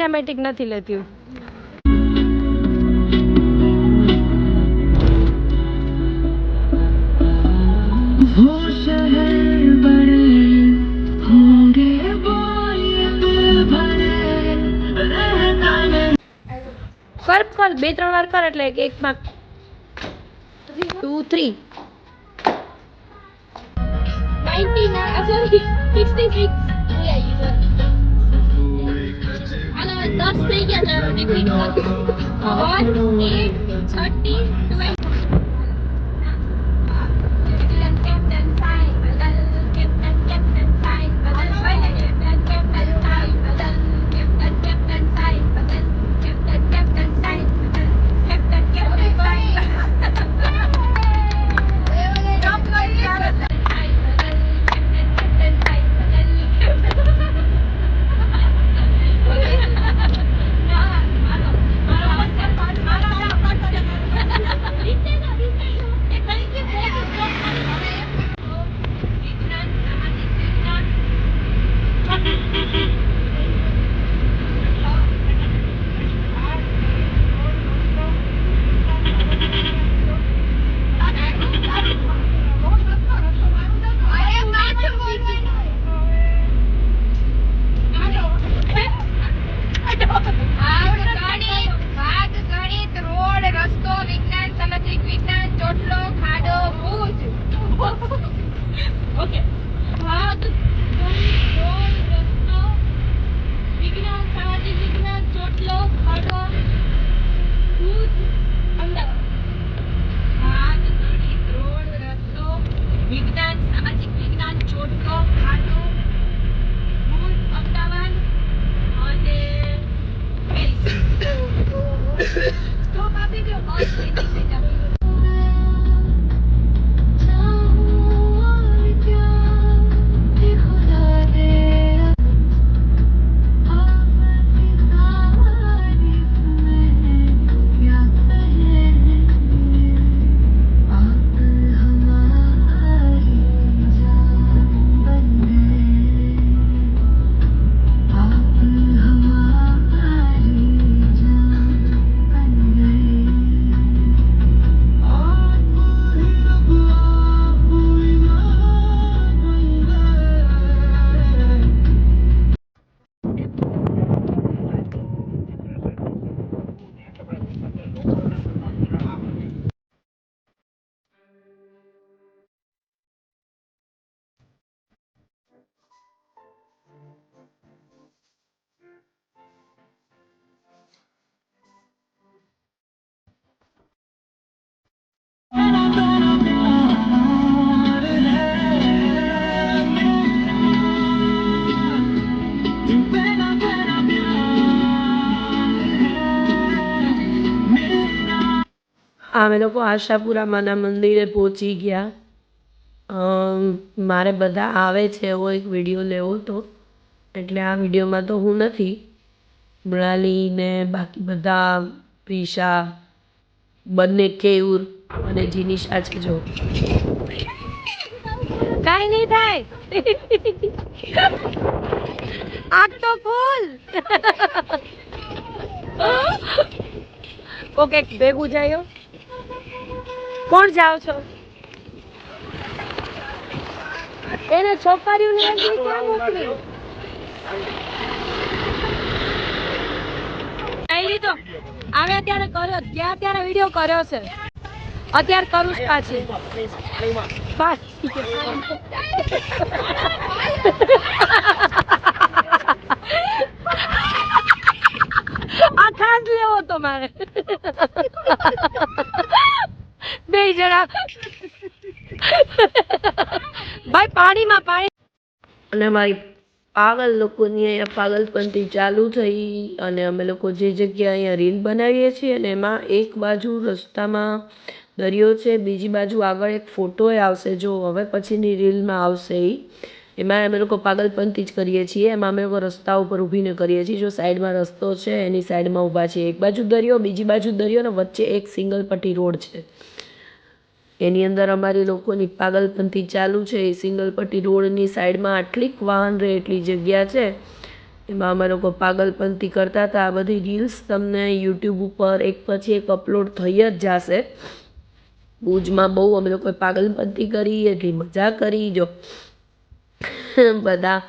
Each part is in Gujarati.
સિનેમેટિક નથી લેતું. કર કર બે ત્રણ વાર કર એટલે એક માં two three ninety nine sorry sixty six thus the yellow repeat. 5, 8, અમે લોકો આશાપુરામાંના મંદિરે પહોંચી ગયા. મારે બધા આવે છે એવો એક વીડિયો લેવો હતો. એટલે આ વિડીયોમાં તો હું નથી. મૃણાલી ને બાકી બધા પ્રિશા બંને કેયુર અને જીનિશા છે જો. કાંઈ નહીં થાય. આગ તો ફૂલ. ઓકે ભેગું જાય કોણ જાઓ છો? એને છોકરીઓને ને ક્યાં મોકલી લીધો. આવે કર્યો. ત્યાં ત્યારે વીડિયો કર્યો છે. અત્યારે કરું છું પાછી. આ ખાસ લેવો તો મારે. બે જણા ભાઈ, પાણીમાં પાણી. અને મારી પાગલ લોકોની અહીંયા પાગલપંથી ચાલુ થઈ અને અમે લોકો જે જગ્યાએ અહીંયા રીલ બનાવીએ છીએ અને એમાં એક બાજુ રસ્તામાં દરિયો છે, બીજી બાજુ આગળ એક ફોટો આવશે, જો હવે પછીની રીલમાં આવશે એ એમાં અમે લોકો પાગલપંથી જ કરીએ છીએ, એમાં અમે લોકો રસ્તા ઉપર ઊભીને કરીએ છીએ. જો સાઈડમાં રસ્તો છે, એની સાઈડમાં ઊભા છીએ. એક બાજુ દરિયો, બીજી બાજુ દરિયો ને વચ્ચે એક સિંગલ પટ્ટી રોડ છે. એની અંદર અમારી લોકોની પાગલપંથી ચાલુ છે. એ સિંગલ પટ્ટી રોડની સાઈડમાં આટલીક વાહન રહે એટલી જગ્યા છે. એમાં અમે લોકો પાગલપંથી કરતા હતા. આ બધી રીલ્સ તમને યુટ્યુબ ઉપર એક પછી એક અપલોડ થઈ જ જશે. ભુજમાં બહુ અમે લોકોએ પાગલપંથી કરી, એટલી મજા કરી. જો બધા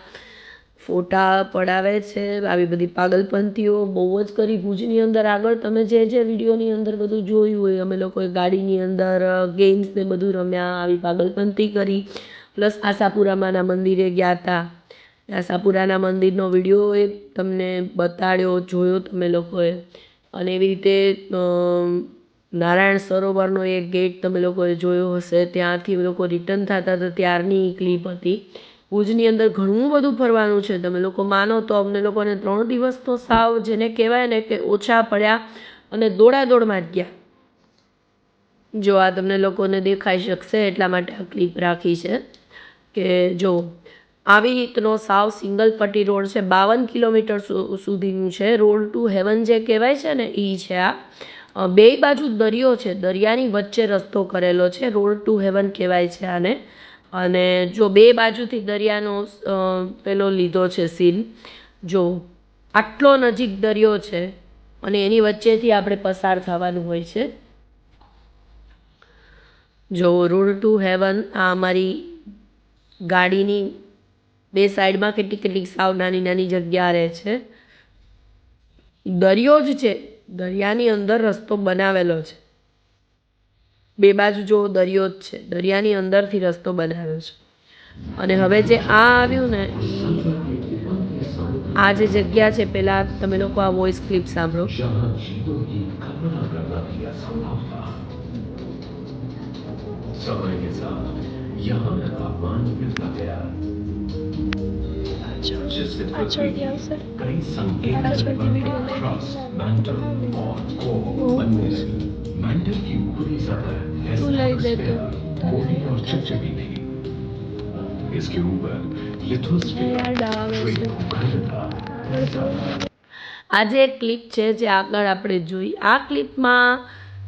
ફોટા પડાવે છે, આવી બધી પાગલપંથીઓ બહુ જ કરી ભુજની અંદર આગળ. તમે જે જે વિડીયોની અંદર બધું જોયું હોય, અમે લોકોએ ગાડીની અંદર ગેમ્સ ને બધું રમ્યા, આવી પાગલપંથી કરી. પ્લસ આશાપુરામાના મંદિરે ગયા હતા આશાપુરાના મંદિરનો વીડિયો એ તમને બતાડ્યો, જોયો તમે લોકોએ. અને એવી રીતે નારાયણ સરોવરનો એક ગેટ તમે લોકોએ જોયો હશે, ત્યાંથી એ લોકો રિટર્ન થતા હતા, ત્યારની ક્લિપ હતી. ભુજની અંદર ઘણું બધું ફરવાનું છે. તમે લોકો માનો તો અમને લોકોને ત્રણ દિવસ તો સાવ જેને કહેવાય ને કે ઓછા પડ્યા અને દોડાદોડમાં જ ગયા. જો આ તમને લોકોને દેખાઈ શકશે એટલા માટે આ ક્લિપ રાખી છે કે જો આવી રીતનો સાવ સિંગલ પટ્ટી રોડ છે, બાવન કિલોમીટર સુધીનું છે. રોડ ટુ હેવન જે કહેવાય છે ને એ છે આ. બે બાજુ દરિયો છે. દરિયાની વચ્ચે રસ્તો કરેલો છે. રોડ ટુ હેવન કહેવાય છે આને. અને જો બે બાજુથી દરિયાનો પેલો લીધો છે સીન જો આટલો નજીક દરિયો છે અને એની વચ્ચેથી આપણે પસાર થવાનું હોય છે. જો રૂડ ટુ હેવન આ અમારી ગાડીની બે સાઈડમાં કેટલી કેટલીક સાવ નાની નાની જગ્યા રહે છે. દરિયો જ છે. દરિયાની અંદર રસ્તો બનાવેલો છે. બે બાજુ જો દરિયો જ છે દરિયાની અંદરથી રસ્તો બનાવ્યો છે અને હવે જે આ આવ્યું ને આ જે જગ્યા છે પહેલાં તમે લોકો આ વોઇસ ક્લિપ સાંભળો जहाँ जीवों की कल्पना करना भी असंभव था समय के साथ यहाँ का तापमान गिरता गया जिससे पृथ्वी की कई संकेत क्रॉस मैंटल और कोर बनने लगी मैंटल की ऊपरी सतह एटमॉस्फेयर कोरी और चिपचिपी थी इसके ऊपर लिथोस्फीयर ट्रेन खंड था આ જે ક્લિપ છે જે આગળ આપણે જોઈ આ ક્લિપમાં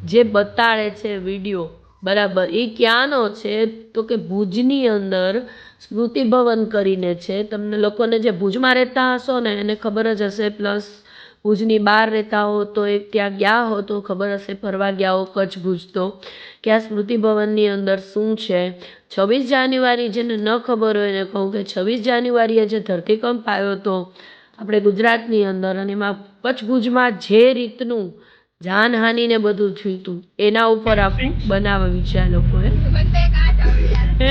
જે બતાડે છે વિડીયો બરાબર એ ક્યાંનો છે તો કે ભુજની અંદર સ્મૃતિ ભવન કરીને છે. તમને લોકોને જે ભુજમાં રહેતા હશો ને એને ખબર જ હશે. પ્લસ ભુજની બહાર રહેતા હો તો એ ત્યાં ગયા હો તો ખબર હશે ફરવા ગયા હો કચ્છ ભુજ તો. કે આ સ્મૃતિ ભવનની અંદર શું છે? છવ્વીસ જાન્યુઆરી જેને ન ખબર હોય એને કહું કે છવ્વીસ જાન્યુઆરીએ જે ધરતીકંપ આવ્યો હતો આપણે ગુજરાતની અંદર અને એમાં કચ્છ ભુજમાં જે રીતનું જાનહાનિ ને બધું થયું હતું એના ઉપર આપણે બનાવ્યું છે આ લોકોએ.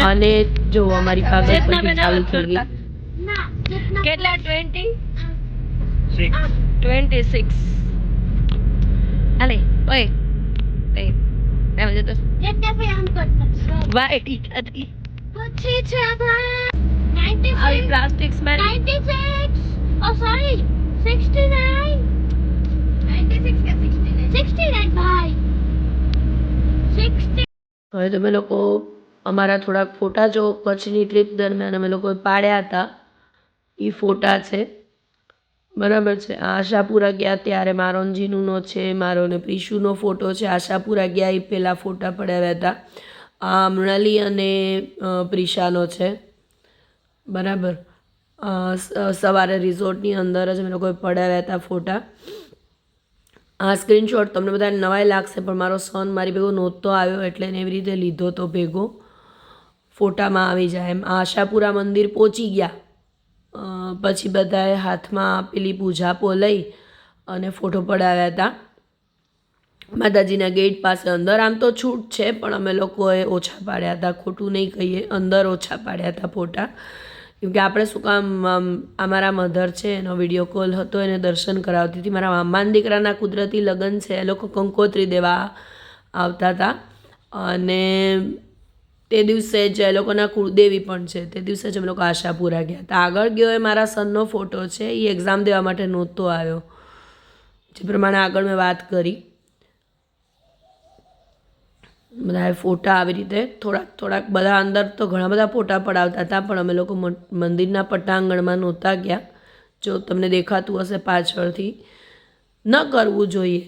અને જો અમારી પાસે પછી ચાલુ થઈ ગઈ કેટલા ટ્વેન્ટી ટ્વેન્ટી સિક્સ હાલે ઓય તે એમ જતો જેટલા પે આમ કરતા. વાઈટ હતી પછી છે ભાઈ આવી 96 પ્લાસ્ટિક સ્મેલ 96 oh sorry. 69 96 કે 69 69 ભાઈ. 60 હવે તમે લોકો અમારા થોડાક ફોટા જો કચ્છની ટ્રીપ દરમિયાન અમે લોકોએ પાડ્યા હતા. એ ફોટા છે. બરાબર છે. આશાપુરા ગયા ત્યારે મારોનજીનુંનો છે મારો ને પ્રીશુનો ફોટો છે. આશાપુરા ગયા એ પહેલાં ફોટા પડાવ્યા હતા. આ મૃણાલી અને પ્રિશાનો છે. બરાબર. સવારે રિઝોર્ટની અંદર જ અમે લોકોએ પડાવ્યા હતા ફોટા. આ સ્ક્રીનશોટ તમને બધાને નવાઈ લાગશે, પણ મારો સન મારી ભેગો નહોતો આવ્યો એટલે એને એવી રીતે લીધો તો ભેગો. ફોટામાં આવી જાય એમ. આશાપુરા મંદિર પહોંચી ગયા. પછી બધાએ હાથમાં પેલી પૂજાપો લઈ અને ફોટો પડાવ્યા હતા. માતાજીના ગેટ પાસે અંદર આમ તો છૂટ છે, પણ અમે લોકોએ ઓછા પાડ્યા હતા. ખોટું નહીં કહીએ, અંદર ઓછા પાડ્યા હતા ફોટા. કેમકે આપણે શું કામ અમારા મધર છે, એનો વીડિયો કોલ હતો, એને દર્શન કરાવતી હતી. મારા મામાના દીકરાના કુદરતી લગ્ન છે, એ લોકો કંકોત્રી દેવા આવતા હતા. અને તે દિવસે જ એ લોકોના કુળદેવી પણ છે. તે દિવસે જ અમે લોકો આશાપુરા ગયા હતા આગળ ગયો એ મારા સનનો ફોટો છે. એ એક્ઝામ દેવા માટે નહોતો આવ્યો. જે પ્રમાણે આગળ મેં વાત કરી. બધા ફોટા આવી રીતે થોડાક થોડાક બધા અંદર તો ઘણા બધા ફોટા પડાવતા હતા, પણ અમે લોકો મંદિરના પટાંગણમાં નહોતા ગયા. જો તમને દેખાતું હશે પાછળથી, ન કરવું જોઈએ.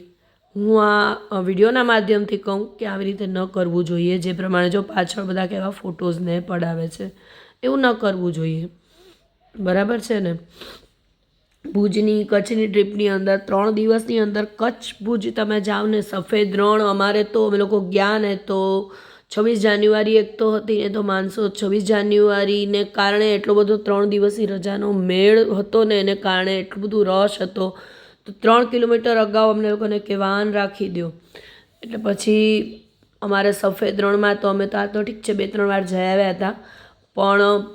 હું આ વિડીયોના માધ્યમથી કહું કે આવી રીતે ન કરવું જોઈએ, જે પ્રમાણે જો પાછળ બધા કેવા ફોટોઝને પડાવે છે, એવું ન કરવું જોઈએ. બરાબર છે ને? ભુજની, કચ્છની ટ્રીપની અંદર, ત્રણ દિવસની અંદર કચ્છ, ભુજ તમે જાઓ ને, સફેદ રણ, અમારે તો, અમે લોકો ગયા ને તો છવ્વીસ જાન્યુઆરી એક તો હતી ને, તો માનસો છવ્વીસ જાન્યુઆરીને કારણે એટલો બધો ત્રણ દિવસની રજાનો મેળ હતો ને, એને કારણે એટલું બધું રશ હતો. તો ત્રણ કિલોમીટર અગાઉ અમને લોકોને કે, વાહન રાખી દો એટલે પછી અમારે સફેદ રણમાં તો અમે તો આ તો ઠીક છે, બે ત્રણ વાર જઈ આવ્યા હતા. પણ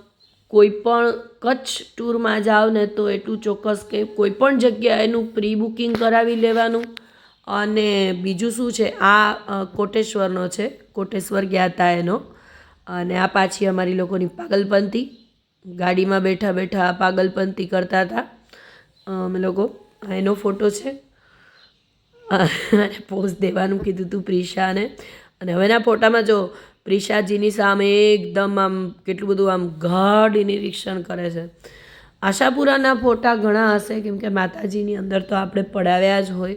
કોઈ પણ કચ્છ ટૂરમાં જાઓ ને તો એટલું ચોક્કસ કે કોઈ પણ જગ્યાએનું પ્રી બુકિંગ કરાવી લેવાનું. અને બીજું શું છે, આ કોટેશ્વરનો છે, કોટેશ્વર ગયા હતા એનો. અને આ પાછી અમારી લોકોની પાગલપંથી. ગાડીમાં બેઠા બેઠા પાગલપંથી કરતા હતા અમે લોકો. એનો ફોટો છે. અને પોઝ દેવાનું કીધું હતું પ્રિશાને. અને હવેના ફોટામાં જો પ્રિશાજીની સામે એકદમ આમ કેટલું બધું આમ ગાઢ નિરીક્ષણ કરે છે. આશાપુરાના ફોટા ઘણા હશે, કેમ કે માતાજીની અંદર તો આપણે પડાવ્યા જ હોય.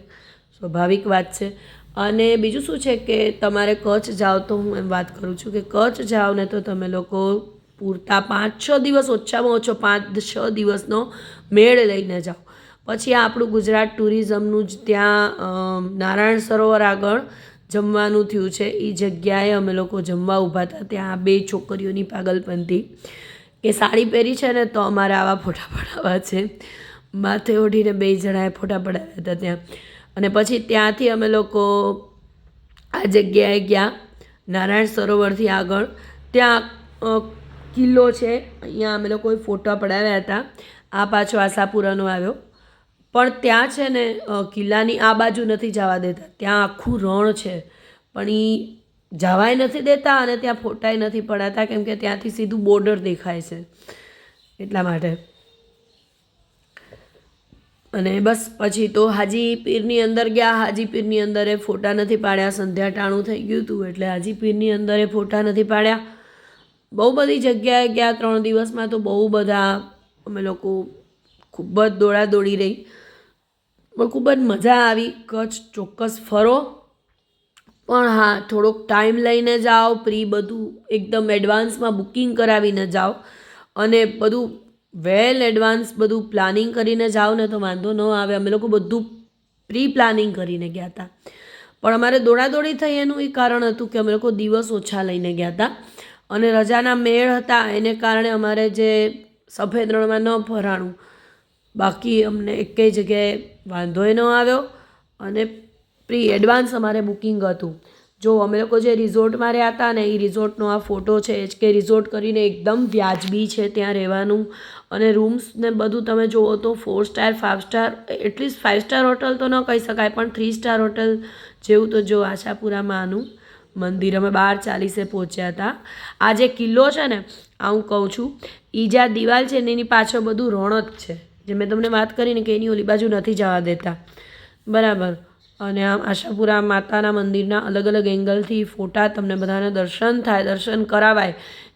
સ્વાભાવિક વાત છે. અને બીજું શું છે કે તમારે કચ્છ જાઓ તો હું એમ વાત કરું છું કે કચ્છ જાઓ ને તો તમે લોકો પૂરતા પાંચ છ દિવસ ઓછામાં ઓછો પાંચ છ દિવસનો મેળ લઈને જાઓ. પછી આપણું ગુજરાત ટુરિઝમનું જ ત્યાં નારાયણ સરોવર આગળ જમવાનું થયું છે. એ જગ્યાએ અમે લોકો જમવા ઊભા હતા. ત્યાં બે છોકરીઓની પાગલપંથી કે સાડી પહેરી છે ને તો અમારે આવા ફોટા પડાવવા છે. માથે ઓઢીને બે જણાએ ફોટા પડાવ્યા હતા ત્યાં. અને પછી ત્યાંથી અમે લોકો આ જગ્યાએ ગયા, નારાયણ સરોવરથી આગળ. ત્યાં કિલ્લો છે. અહીંયા અમે લોકોએ ફોટા પડાવ્યા હતા. આ પાછો આશાપુરાનો આવ્યો. પણ ત્યાં છે ને કિલ્લાની આ બાજુ નથી જવા દેતા. ત્યાં આખું રણ છે. પણ એ જવાય નથી દેતા અને ત્યાં ફોટાય નથી પડાતા, કેમ કે ત્યાંથી સીધું બોર્ડર દેખાય છે એટલા માટે. અને બસ પછી તો હાજી પીરની અંદર ગયા. હાજી પીરની અંદર એ ફોટા નથી પાડ્યા. સંધ્યા ટાણું થઈ ગયું હતું એટલે હાજી અંદર એ ફોટા નથી પાડ્યા. બહુ બધી જગ્યાએ ગયા ત્રણ દિવસમાં તો બહુ બધા અમે લોકો ખૂબ જ દોડાદોડી રહી. પણ ખૂબ જ મજા આવી. કચ્છ ચોક્કસ ફરો. પણ હા, થોડોક ટાઈમ લઈને જાઓ પ્રી બધું એકદમ એડવાન્સમાં બુકિંગ કરાવીને જાઓ. અને બધું વેલ એડવાન્સ બધું પ્લાનિંગ કરીને જાઓ ને તો વાંધો ન આવે. અમે લોકો બધું પ્રી પ્લાનિંગ કરીને ગયા હતા. પણ અમારે દોડાદોડી થઈ એનું એ કારણ હતું કે અમે લોકો દિવસ ઓછા લઈને ગયા હતા. અને રજાના મેળ હતા, એને કારણે અમારે જે સફેદ રણમાં ન ફરાણું. બાકી અમને એકેય જગ્યાએ વાંધોય ન આવ્યો. અને પ્રી એડવાન્સ અમારે બુકિંગ હતું. જો અમે લોકો જે રિઝોર્ટમાં રહ્યા હતા ને એ રિઝોર્ટનો આ ફોટો છે, એચ કે રિઝોર્ટ કરીને એકદમ વ્યાજબી છે ત્યાં રહેવાનું. અને રૂમ્સ ને બધું તમે જુઓ તો four star five star at least five star hotel તો ન કહી શકાય, પણ થ્રી સ્ટાર હોટલ જેવું તો જો આશાપુરામાં આનું મંદિર અમે બાર ચાલીસે પહોંચ્યા હતા. આ જે કિલ્લો છે ને, આ હું કહું છું એ જ્યાં દિવાલ છે ને એની પાછળ બધું રણ છે. જે મેં તમને વાત કરીને કે એની ઓલી બાજુ નથી જવા દેતા. બરાબર. અને આમ આશાપુરા માતાના મંદિરના અલગ અલગ એંગલથી ફોટા તમને બધાને દર્શન થાય, દર્શન કરાવાય,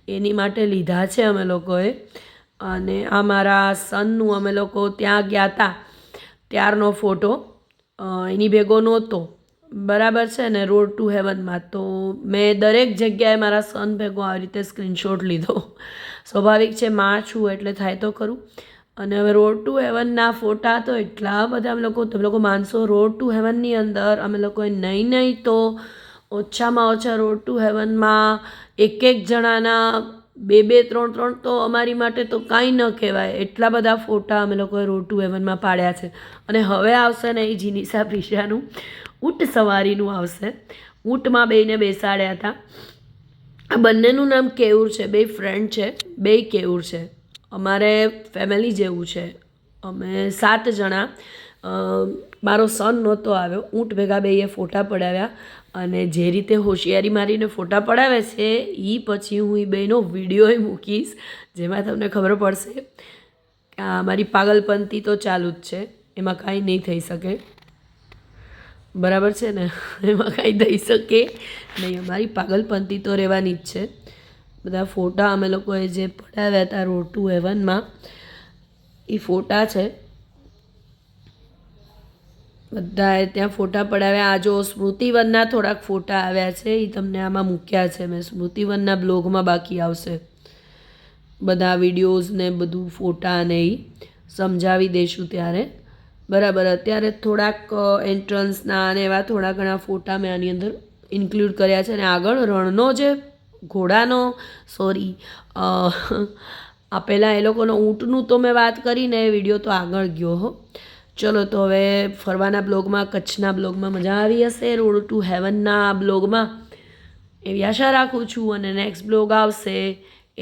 એની માટે લીધા છે અમે લોકોએ. અને આ મારા સનનું અમે લોકો ત્યાં ગયા હતા ત્યારનો ફોટો એની ભેગો નહોતો. બરાબર છે ને? રોડ ટુ હેવનમાં તો મેં દરેક જગ્યાએ મારા સન ભેગો આવી રીતે સ્ક્રીનશોટ લીધો. સ્વાભાવિક છે, માં છું એટલે થાય તો ખરું. અને હવે રોડ ટુ હેવનના ફોટા તો એટલા બધા અમે લોકો, તમે લોકો માનશો રોડ ટુ હેવનની અંદર અમે લોકોએ નહીં નહીં તો ઓછામાં ઓછા રોડ ટુ હેવનમાં એક એક જણાના બે બે, ત્રણ ત્રણ તો અમારી માટે તો કાંઈ ન કહેવાય. એટલા બધા ફોટા અમે લોકોએ રોડ ટુ હેવનમાં પાડ્યા છે. અને હવે આવશે ને એ જીનીસા પ્રિશાનું ઊંટ સવારીનું આવશે. ઊંટમાં બેને બેસાડ્યા હતા. આ બંનેનું નામ કેવુર છે, બે ફ્રેન્ડ છે, બે કેવુર છે. અમારે ફેમિલી જેવું છે. અમે સાત જણા મારો સન નહોતો આવ્યો. ઊંટ ભેગા બેએ ફોટા પડાવ્યા અને જે રીતે હોશિયારી મારીને ફોટા પડાવે છે એ પછી હું એ બેનો વિડીયોય મૂકીશ, જેમાં તમને ખબર પડશે આ મારી પાગલપંતી તો ચાલુ જ છે. એમાં કાંઈ નહીં થઈ શકે. બરાબર છે ને? એમાં કાંઈ થઈ શકે નહીં. અમારી પાગલપંતી તો રહેવાની જ છે. બધા ફોટા અમે લોકોએ જે પડાવ્યા હતા રોડ ટુ હેવનમાં એ ફોટા છે. બધાએ ત્યાં ફોટા પડાવ્યા. આ જો સ્મૃતિવનના થોડાક ફોટા આવ્યા છે એ તમને આમાં મૂક્યા છે મેં. સ્મૃતિવનના બ્લોગમાં બાકી આવશે. બધા વિડીયોઝ ને બધું ફોટા ને એ સમજાવી દઈશું ત્યારે. બરાબર, અત્યારે થોડાક એન્ટ્રન્સના અને એવા થોડા ઘણા ફોટા મેં આની અંદર ઇન્ક્લુડ કર્યા છે. અને આગળ રણનો જે ઘોડાનો સોરી આ પહેલાં એ લોકોનો ઊંટનું તો મેં વાત કરીને વીડિયો તો આગળ ગયો હો. ચલો તો હવે ફરવાના બ્લોગમાં, કચ્છના બ્લોગમાં મજા આવી હશે, રોડ ટુ હેવનના બ્લોગમાં. એવી આશા રાખું છું અને નેક્સ્ટ બ્લોગ આવશે,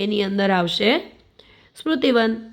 એની અંદર આવશે સ્મૃતિવન.